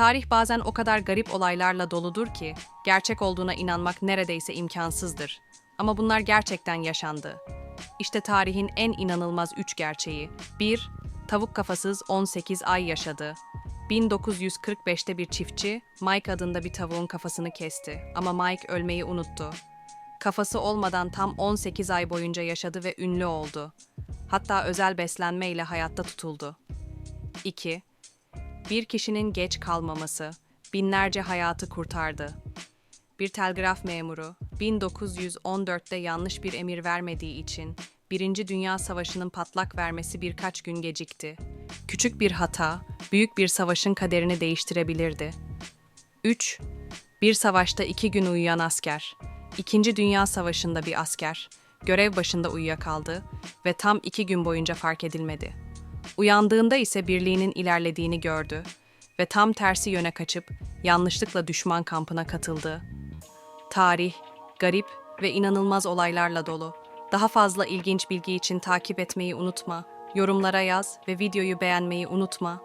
Tarih bazen o kadar garip olaylarla doludur ki, gerçek olduğuna inanmak neredeyse imkansızdır. Ama bunlar gerçekten yaşandı. İşte tarihin en inanılmaz üç gerçeği. 1. Tavuk kafasız 18 ay yaşadı. 1945'te bir çiftçi, Mike adında bir tavuğun kafasını kesti ama Mike ölmeyi unuttu. Kafası olmadan tam 18 ay boyunca yaşadı ve ünlü oldu. Hatta özel beslenmeyle hayatta tutuldu. 2. Bir kişinin geç kalmaması binlerce hayatı kurtardı. Bir telgraf memuru 1914'te yanlış bir emir vermediği için Birinci Dünya Savaşı'nın patlak vermesi birkaç gün gecikti. Küçük bir hata, büyük bir savaşın kaderini değiştirebilirdi. 3. Bir savaşta iki gün uyuyan asker. İkinci Dünya Savaşı'nda bir asker. Görev başında uyuyakaldı ve tam iki gün boyunca fark edilmedi. Uyandığında ise birliğinin ilerlediğini gördü ve tam tersi yöne kaçıp yanlışlıkla düşman kampına katıldı. Tarih, garip ve inanılmaz olaylarla dolu. Daha fazla ilginç bilgi için takip etmeyi unutma. Yorumlara yaz ve videoyu beğenmeyi unutma.